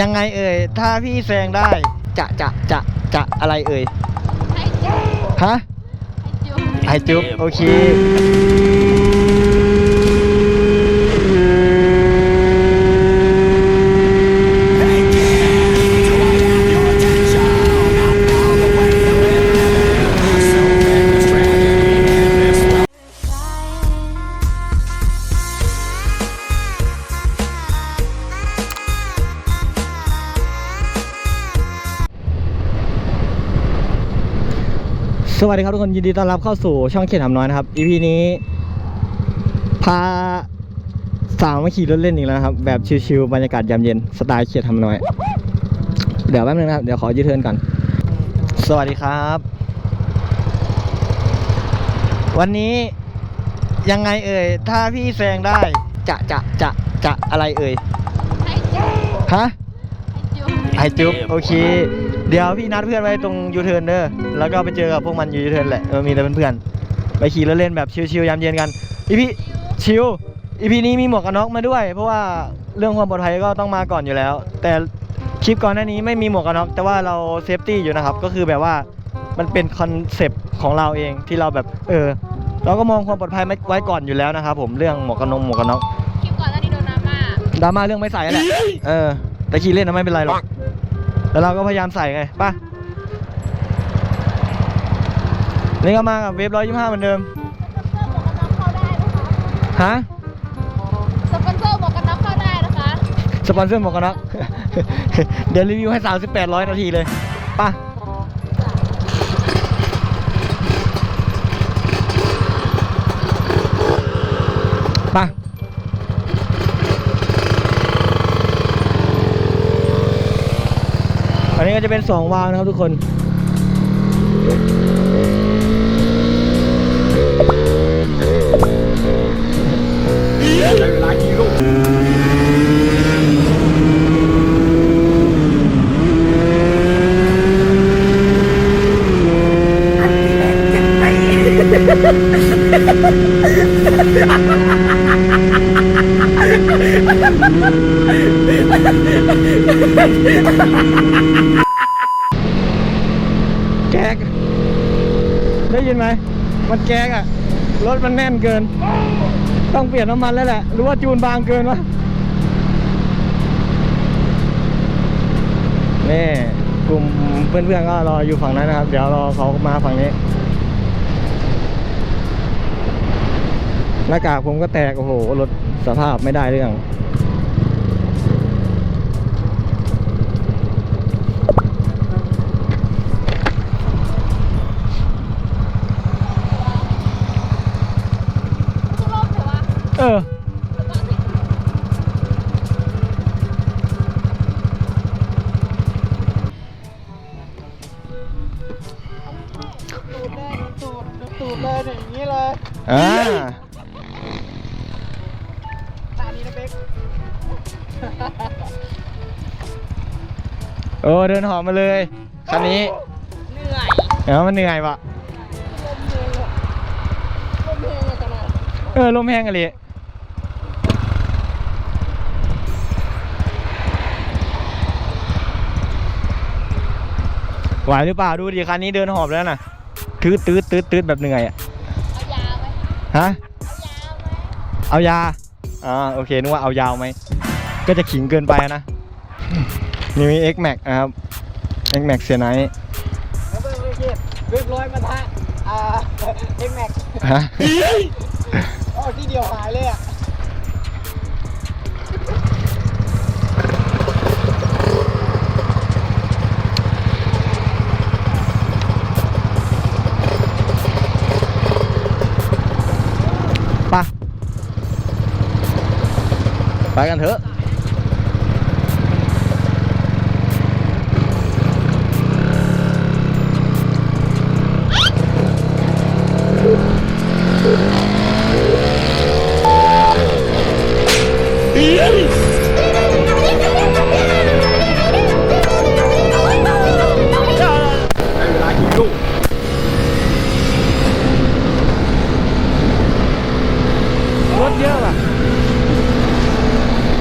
ยังไงเอ่ย ถ้าพี่แซงได้ จะจะจะจะอะไรเอ่ยให้จุ๊บฮะให้จุ๊บไอจุ๊บ โอเค วัสดีครับทุกคนยินดีต้อนรับเข้าสู่ช่องเขียนทำน้อยนะครับ EP นี้ พาสาวมาขี่รถเล่นอีกแล้วนะครับ แบบชิลๆบรรยากาศยามเย็นสไตล์เขียนทำน้อย เดี๋ยวแป๊บนึงนะครับ เดี๋ยวขอยืดเทิร์นก่อน สวัสดีครับ วันนี้ยังไงเอ่ย ถ้าพี่แซงได้จะจะจะจะอะไรเอ่ยให้จุ๊บฮะให้จุ๊บไอจุ๊บโอเค เดี๋ยวพี่นัดเพื่อนไว้ตรงยูเทิร์นเด้อ แล้วก็ไปเจอกับพวกมันอยู่ยูเทิร์นแหละเออมีแต่เพื่อนๆ ไปขี่รถเล่นแบบชิลๆยามเย็นกันอีพีชิลอีพีนี้มีหมวกกันน็อกมาด้วย เพราะว่าเรื่องความปลอดภัยก็ต้องมาก่อนอยู่แล้ว แต่คลิปก่อนหน้านี้ไม่มีหมวกกันน็อกแต่ว่าเราเซฟตี้อยู่นะครับ ก็คือแบบว่ามันเป็นคอนเซปต์ของเราเองที่เราแบบเออ เราก็มองความปลอดภัยไว้ก่อนอยู่แล้วนะครับผมเรื่องหมวกกันน็อกหมวกกันน็อกคลิปก่อนหน้านี้โดนดราม่าดราม่าเรื่องไม่ใส่นั่นแหละเออแต่ขี่เล่นนะไม่เป็นไรหรอก แต่เราก็พยายามใส่ไงไป่ะนี่ก็มากับเวฟร้อยยี่ห้าเหมือนเดิมสปอนเซอร์หมวกกันน็อกเข้าได้นะคะฮะสปอนเซอร์หมวกกันน็อกเดี๋ยวรีวิวให้สามสิบแปดร้อยนาทีเลยไป่ะไป่ะ นนี้ก็จะเป็นสองวาล์วนะครับทุกคน แก๊ก ได้ยินไหม มันแก๊กอะรถมันแน่นเกิน ต้องเปลี่ยนน้ำมันแล้วแหละ หรือว่าจูนบางเกินวะ นี่กลุ่มเพื่อนๆก็รออยู่ฝั่งนั้นนะครับ เดี๋ยวรอเขามาฝั่งนี้ หน้ากากผมก็แตก โอ้โห รถสภาพไม่ได้เรื่อง ทุกรอบเถอะวะ เออ ตูดเลยตูดตูดเลยอย่างนี้เลยอ่า ตานี้นะเป๊กโอ้เดินหอมมาเลยคันนี้เหนื่อยเดี๋ยวมันเหนื่อยปะลมเองอะลมเองอะขนาด เออลมแห้งกันเล ไหวหรือเปล่าดูดิคันนี้เดินหอบแล้วนะตืดตืดตืดตืดแบบเหนื่อยอะเอายาไหมฮะเอายาไหมเอายาอ่าโอเคนึกว่าเอายาวไหมก็จะขิงเกินไปนะนี่มี X Max นะครับ X Max เสียไนท์แล้วเพิ่งเรียบเรียบร้อยมาทะอ่าเอ็กแม็กฮะอ๋อที่เดียวหายเลยอะ ไปกั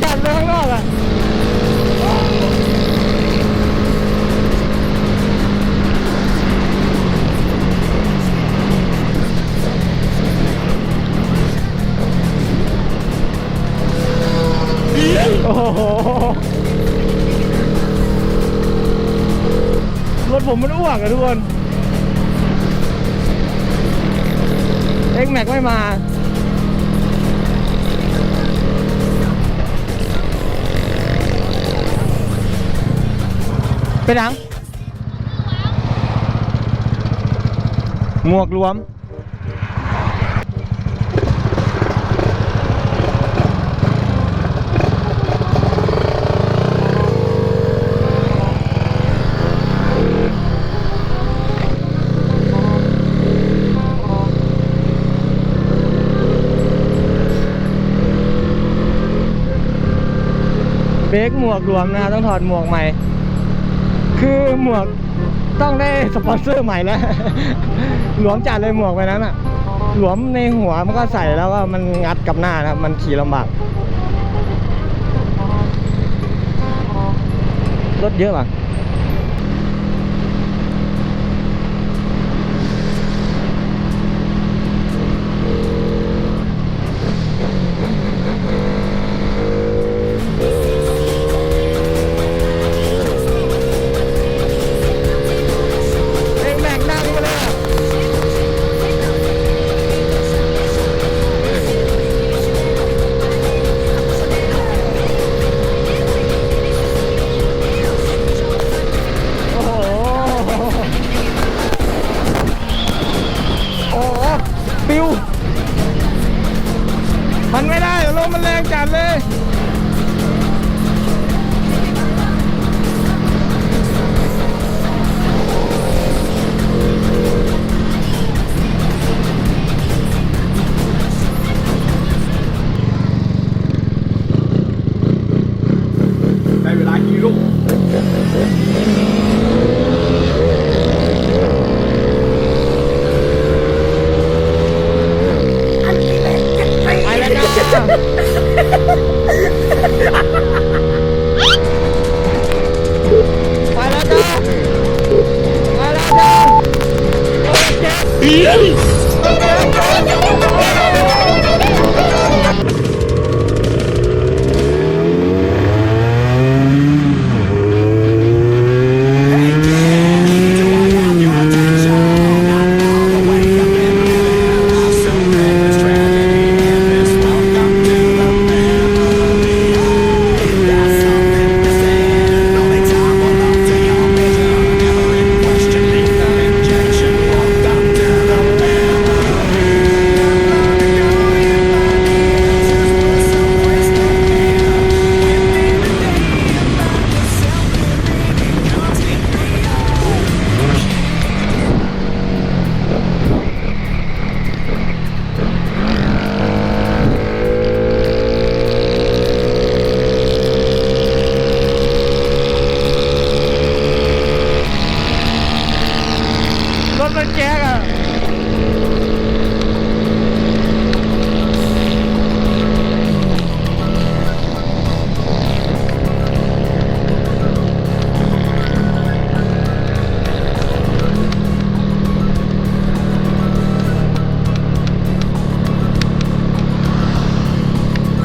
มมันแรงจัดเลยข้างนอกอะโอ้โหรถผมมันอ้วกอะทุกคน เอ็กแม็กไม่มา ไปดังหมวกรวม เบรกหมวกรวมนะ ต้องถอดหมวกใหม่ คือหมวกต้องได้สปอนเซอร์ใหม่แล้ว หลวมจัดเลยหมวกไปนั้นอะหลวมในหัวมันก็ใส่แล้วก็มันงัดกับหน้านะมันขี่ลำบาก รถเยอะป่ะ Ha ha ha!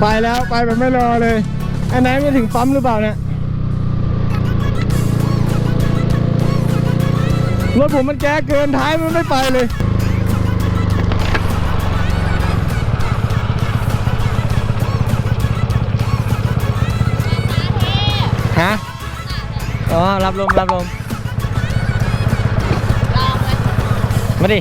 ไปแล้วไปแบบไม่รอเลย อันไหนไม่ถึงปั๊มหรือเปล่าเนี่ยรถผมมันแก๊เกินท้ายมันไม่ไปเลยฮะอ๋อรับลมรับลมเรามาดิ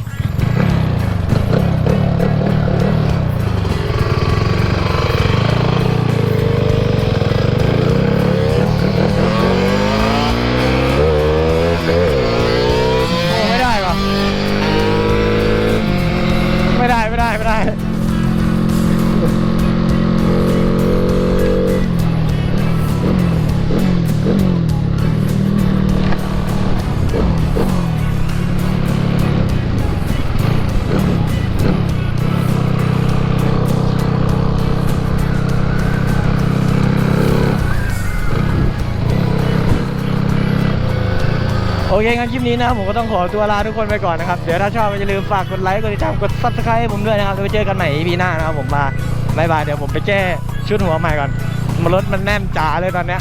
เคงั้นคลิปนี้นะครับผมก็ต้องขอตัวลาทุกคนไปก่อนนะครับ เดี๋ยวถ้าชอบก็อย่าลืมฝากกดไลค์ กดติดตาม กด subscribe ให้ผมด้วยนะครับแล้วไปเจอกันใหม่ EP หน้านะครับผมมาบายบาย เดี๋ยวผมไปแก้ชุดหัวใหม่ก่อนมรถมันแน่นจ๋าเลยตอนเนี้ย